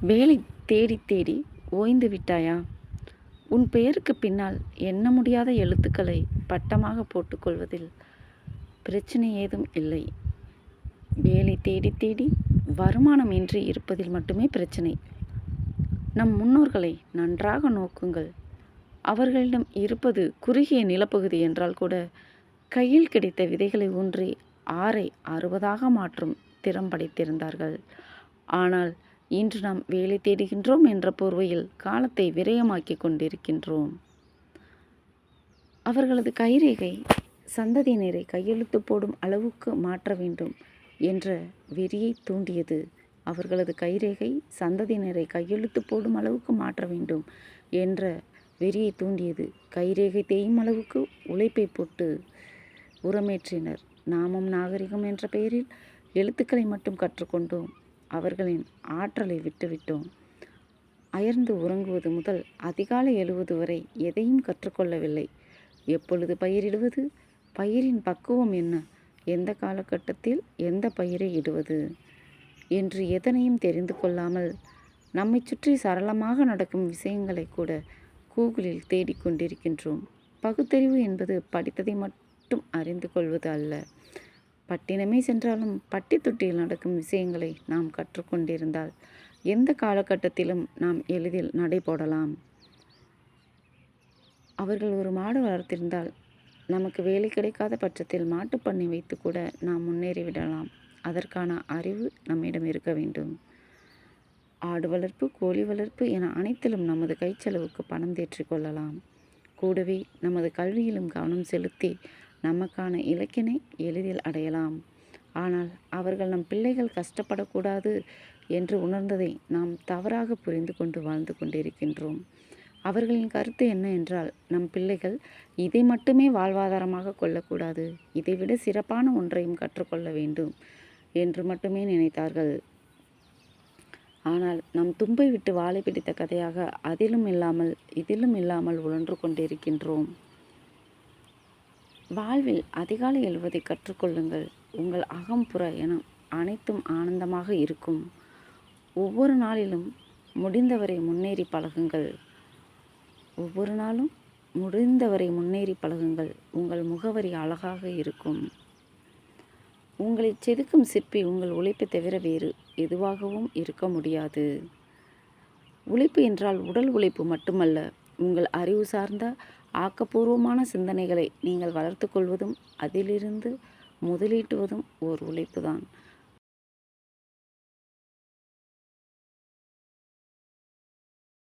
வேலை தேடி தேடி ஓய்ந்து விட்டாயா? உன் பெயருக்கு பின்னால் எண்ண முடியாத எழுத்துக்களை பட்டமாக போட்டுக்கொள்வதில் பிரச்சனை ஏதும் இல்லை. வேலை தேடி தேடி வருமானம் இன்றி இருப்பதில் மட்டுமே பிரச்சனை. நம் முன்னோர்களை நன்றாக நோக்குங்கள். அவர்களிடம் இருப்பது குறுகிய நிலப்பகுதி என்றால் கூட கையில் கிடைத்த விதைகளை ஊன்றி ஆறை அறுபதாக மாற்றும் திறம் படைத்திருந்தார்கள். ஆனால் இன்று நாம் வேலை தேடுகின்றோம் என்ற போர்வையில் காலத்தை விரயமாக்கி கொண்டிருக்கின்றோம். அவர்களது கைரேகை சந்ததியினரை கையெழுத்து போடும் அளவுக்கு மாற்ற வேண்டும் என்ற வெறியை தூண்டியது. அவர்களது கைரேகை சந்ததியினரை கையெழுத்து போடும் அளவுக்கு மாற்ற வேண்டும் என்ற வெறியை தூண்டியது. கைரேகை தேயும் அளவுக்கு உழைப்பை போட்டு உரமேற்றினர். நாமும் நாகரிகம் என்ற பெயரில் எழுத்துக்களை மட்டும் கற்றுக்கொண்டோம். அவர்களின் ஆற்றலை விட்டுவிட்டோம். அயர்ந்து உறங்குவது முதல் அதிகாலை எழுவது வரை எதையும் கற்றுக்கொள்ளவில்லை. எப்பொழுது பயிரிடுவது? பயிரின் பக்குவம் என்ன? எந்த காலகட்டத்தில் எந்த பயிரை இடுவது? என்று எதனையும் தெரிந்து கொள்ளாமல் நம்மை சுற்றி சரளமாக நடக்கும் விஷயங்களை கூட கூகுளில் தேடிக்கொண்டிருக்கின்றோம். பகுத்தறிவு என்பது படித்ததை மட்டும் அறிந்து கொள்வது அல்ல. பட்டினமே சென்றாலும் பட்டி தொட்டியில் நடக்கும் விஷயங்களை நாம் கற்றுக்கொண்டிருந்தால் எந்த காலகட்டத்திலும் நாம் எளிதில் நடைபோடலாம் அவர்கள் ஒரு மாடு வளர்த்திருந்தால் நமக்கு வேலை கிடைக்காத பட்சத்தில் மாட்டுப்பண்ணை வைத்து கூட நாம் முன்னேறிவிடலாம் அதற்கான அறிவு நம்மிடம் இருக்க வேண்டும். ஆடு வளர்ப்பு கோழி வளர்ப்பு என அனைத்திலும் நமது கைச்செலவுக்கு பணம் தேற்றிக்கொள்ளலாம் கூடவே நமது கல்வியிலும் கவனம் செலுத்தி நமக்கான இலக்கினை எளிதில் அடையலாம். ஆனால் அவர்கள் நம் பிள்ளைகள் கஷ்டப்படக்கூடாது என்று உணர்ந்ததை நாம் தவறாக புரிந்து கொண்டு வாழ்ந்து கொண்டிருக்கின்றோம். அவர்களின் கருத்து என்ன என்றால் நம் பிள்ளைகள் இதை மட்டுமே வாழ்வாதாரமாக கொள்ளக்கூடாது இதைவிட சிறப்பான ஒன்றையும் கற்றுக்கொள்ள வேண்டும் என்று மட்டுமே நினைத்தார்கள். ஆனால் நம் தும்பை விட்டு வாழை பிடித்த கதையாக அதிலும் இல்லாமல் இதிலும் இல்லாமல் உழன்று கொண்டிருக்கின்றோம். வாழ்வில் அதிகாலை எழுவதை கற்றுக்கொள்ளுங்கள். உங்கள் அகம்புற என அனைத்தும் ஆனந்தமாக இருக்கும். ஒவ்வொரு நாளிலும் முடிந்தவரை முன்னேறி பழகுங்கள். ஒவ்வொரு நாளும் முடிந்தவரை முன்னேறி பழகுங்கள். உங்கள் முகவரி அழகாக இருக்கும். உங்களை செதுக்கும் சிற்பி உங்கள் உழைப்பை தவிர வேறு எதுவாகவும் இருக்க முடியாது. உழைப்பு என்றால் உடல் உழைப்பு மட்டுமல்ல உங்கள் அறிவு சார்ந்த ஆக்கப்பூர்வமான சிந்தனைகளை நீங்கள் வளர்த்து கொள்வதும் அதிலிருந்து முதலீட்டுவதும் ஓர் உழைப்பு தான்